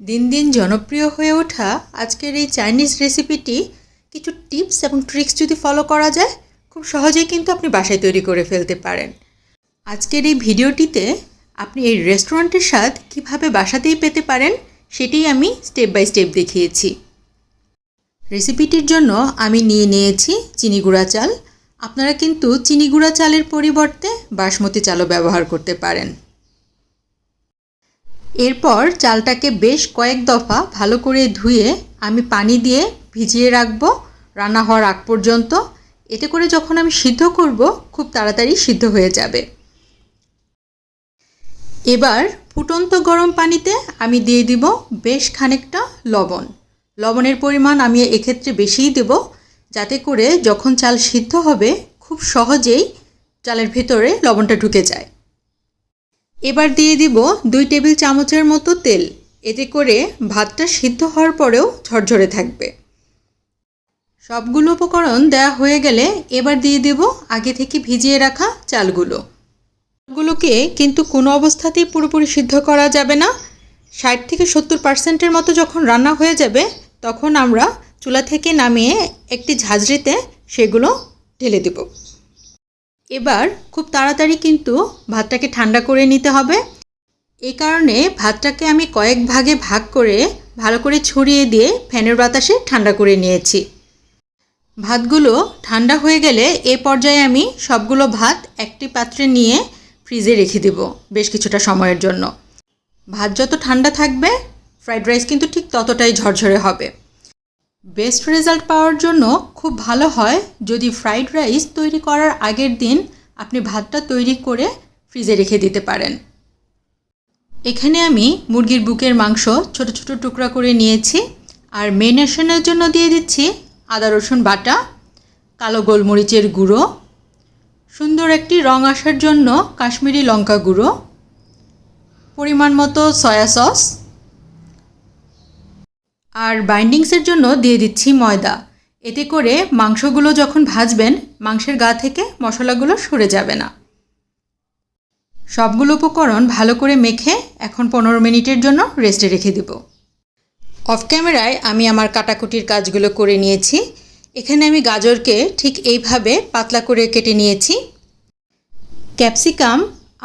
দিন দিন জনপ্রিয় হয়ে ওঠা আজকের এই চাইনিজ রেসিপিটি কিছু টিপস এবং ট্রিক্স যদি ফলো করা যায়, খুব সহজেই কিন্তু আপনি বাসায় তৈরি করে ফেলতে পারেন। আজকের এই ভিডিওটিতে আপনি এই রেস্টুরেন্টের স্বাদ কীভাবে বাসাতেই পেতে পারেন সেটাই আমি স্টেপ বাই স্টেপ দেখিয়েছি। রেসিপিটির জন্য আমি নিয়ে নিয়েছি চিনি গুঁড়া চাল। আপনারা কিন্তু চিনি গুঁড়া চালের পরিবর্তে বাসমতি চালও ব্যবহার করতে পারেন। এরপর চালটাকে বেশ কয়েক দফা ভালো করে ধুয়ে আমি পানি দিয়ে ভিজিয়ে রাখব রান্না হওয়ার আগ পর্যন্ত। এতে করে যখন আমি সিদ্ধ করব, খুব তাড়াতাড়ি সিদ্ধ হয়ে যাবে। এবার ফুটন্ত গরম পানিতে আমি দিয়ে দিব বেশ খানিকটা লবণ। লবণের পরিমাণ আমি এক্ষেত্রে বেশিই দেব, যাতে করে যখন চাল সিদ্ধ হবে, খুব সহজেই চালের ভেতরে লবণটা ঢুকে যায়। এবার দিয়ে দিব দুই টেবিল চামচের মতো তেল। এতে করে ভাতটা সিদ্ধ হওয়ার পরেও ঝরঝরে থাকবে। সবগুলো উপকরণ দেওয়া হয়ে গেলে এবার দিয়ে দেব আগে থেকে ভিজিয়ে রাখা চালগুলো। চালগুলোকে কিন্তু কোনো অবস্থাতেই পুরোপুরি সিদ্ধ করা যাবে না। ষাট থেকে সত্তর পার্সেন্টের মতো যখন রান্না হয়ে যাবে, তখন আমরা চুলা থেকে নামিয়ে একটি ঝাঁঝরিতে সেগুলো ঢেলে দেব। এবার খুব তাড়াতাড়ি কিন্তু ভাতটাকে ঠান্ডা করে নিতে হবে। এই কারণে ভাতটাকে আমি কয়েক ভাগে ভাগ করে ভালো করে ছড়িয়ে দিয়ে ফ্যানের বাতাসে ঠান্ডা করে নিয়েছি। ভাতগুলো ঠান্ডা হয়ে গেলে এ পর্যায়ে আমি সবগুলো ভাত একটি পাত্রে নিয়ে ফ্রিজে রেখে দেব বেশ কিছুটা সময়ের জন্য। ভাত যত ঠান্ডা থাকবে, ফ্রাইড রাইস কিন্তু ঠিক ততটাই ঝরঝরে হবে। বেস্ট রেজাল্ট পাওয়ার জন্য খুব ভালো হয় যদি ফ্রাইড রাইস তৈরি করার আগের দিন আপনি ভাতটা তৈরি করে ফ্রিজে রেখে দিতে পারেন। এখানে আমি মুরগির বুকের মাংস ছোট ছোট টুকরা করে নিয়েছি আর মেরিনেশনের জন্য দিয়ে দিচ্ছি আদা, রসুন বাটা, কালো গোলমরিচের গুঁড়ো, সুন্দর একটি রং আসার জন্য কাশ্মীরি লঙ্কা গুঁড়ো, পরিমাণ মতো সয়া সস আর বাইন্ডিংসের জন্য দিয়ে দিচ্ছি ময়দা। এতে করে মাংসগুলো যখন ভাজবেন, মাংসের গা থেকে মশলাগুলো সরে যাবে না। সবগুলো উপকরণ ভালো করে মেখে এখন পনেরো মিনিটের জন্য রেস্টে রেখে দেব। অফ ক্যামেরায় আমি আমার কাটাকুটির কাজগুলো করে নিয়েছি। এখানে আমি গাজরকে ঠিক এইভাবে পাতলা করে কেটে নিয়েছি। ক্যাপসিকাম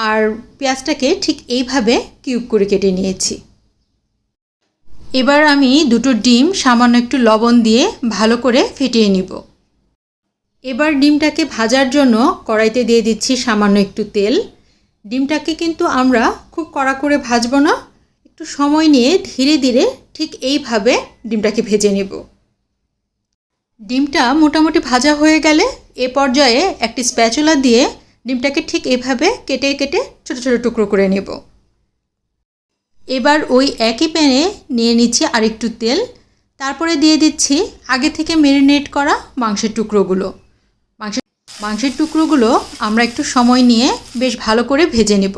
আর পেঁয়াজটাকে ঠিক এইভাবে কিউব করে কেটে নিয়েছি। এবার আমি দুটো ডিম, সামান্য একটু লবণ দিয়ে ভালো করে ফেটিয়ে নিব। এবার ডিমটাকে ভাজার জন্য কড়াইতে দিয়ে দিচ্ছি সামান্য একটু তেল। ডিমটাকে কিন্তু আমরা খুব কড়া করে ভাজবো না, একটু সময় নিয়ে ধীরে ধীরে ঠিক এইভাবে ডিমটাকে ভেজে নেব। ডিমটা মোটামুটি ভাজা হয়ে গেলে এ পর্যায়ে একটি স্প্যাচুলা দিয়ে ডিমটাকে ঠিক এভাবে কেটে কেটে ছোটো ছোটো টুকরো করে নেব। এবার ওই একই প্যানে নিয়ে নিচ্ছি আরেকটু তেল। তারপরে দিয়ে দিচ্ছি আগে থেকে মেরিনেট করা মাংসের টুকরোগুলো। মাংসের মাংসের টুকরোগুলো আমরা একটু সময় নিয়ে বেশ ভালো করে ভেজে নেব।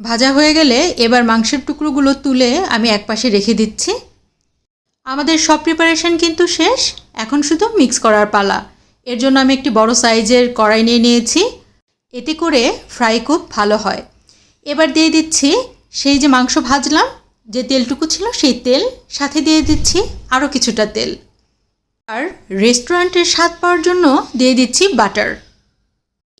ভাজা হয়ে গেলে এবার মাংসের টুকরোগুলো তুলে আমি একপাশে রেখে দিচ্ছি। আমাদের সব প্রিপারেশন কিন্তু শেষ, এখন শুধু মিক্স করার পালা। এর জন্য আমি একটি বড় সাইজের কড়াই নিয়ে নিয়েছি। এতে করে ফ্রাই খুব ভালো হয়। এবার দিয়ে দিচ্ছি সেই যে মাংস ভাজলাম, যে তেলটুকু ছিল সেই তেল সাথে দিয়ে দিচ্ছি আরও কিছুটা তেল। আর রেস্টুরেন্টের স্বাদ পাওয়ার জন্য দিয়ে দিচ্ছি বাটার।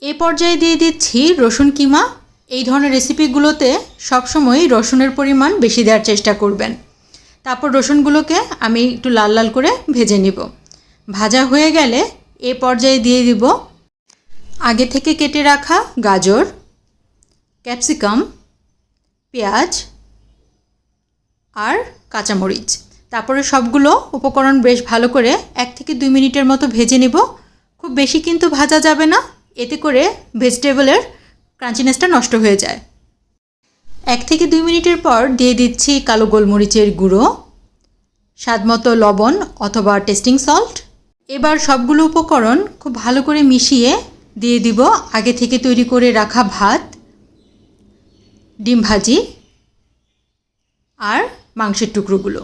এ পর্যায়ে দিয়ে দিচ্ছি রসুন কিমা। এই ধরনের রেসিপিগুলোতে সবসময় রসুনের পরিমাণ বেশি দেওয়ার চেষ্টা করবেন। তারপর রসুনগুলোকে আমি একটু লাল লাল করে ভেজে নিব। ভাজা হয়ে গেলে এ পর্যায়ে দিয়ে দিব আগে থেকে কেটে রাখা গাজর, ক্যাপসিকাম পেঁয়াজ আর কাঁচামরিচ। তারপরে সবগুলো উপকরণ বেশ ভালো করে এক থেকে দুই মিনিটের মতো ভেজে নেব। খুব বেশি কিন্তু ভাজা যাবে না, এতে করে ভেজিটেবলের ক্রাঞ্চিনেসটা নষ্ট হয়ে যায়। এক থেকে দুই মিনিটের পর দিয়ে দিচ্ছি কালো গোলমরিচের গুঁড়ো স্বাদমতো লবণ অথবা টেস্টিং সল্ট। এবার সবগুলো উপকরণ খুব ভালো করে মিশিয়ে দিয়ে দিব আগে থেকে তৈরি করে রাখা ভাত। ডিম ভাজি আর মাংসের টুকরোগুলো।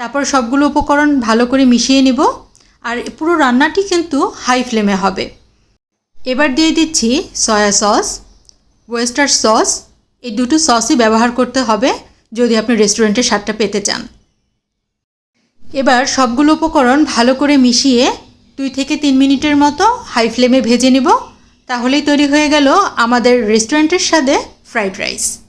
তারপর সবগুলো উপকরণ ভালো করে মিশিয়ে নেব আর পুরো রান্নাটি কিন্তু হাই ফ্লেমে হবে। এবার দিয়ে দিচ্ছি সয়া সস, ওয়েস্টার সস, এই দুটো সসই ব্যবহার করতে হবে যদি আপনি রেস্টুরেন্টের স্বাদটা পেতে চান। এবার সবগুলো উপকরণ ভালো করে মিশিয়ে দুই থেকে তিন মিনিটের মতো হাই ফ্লেমে ভেজে নিব। তাহলেই তৈরি হয়ে গেল আমাদের রেস্টুরেন্টের স্বাদে ফ্রাইড রাইস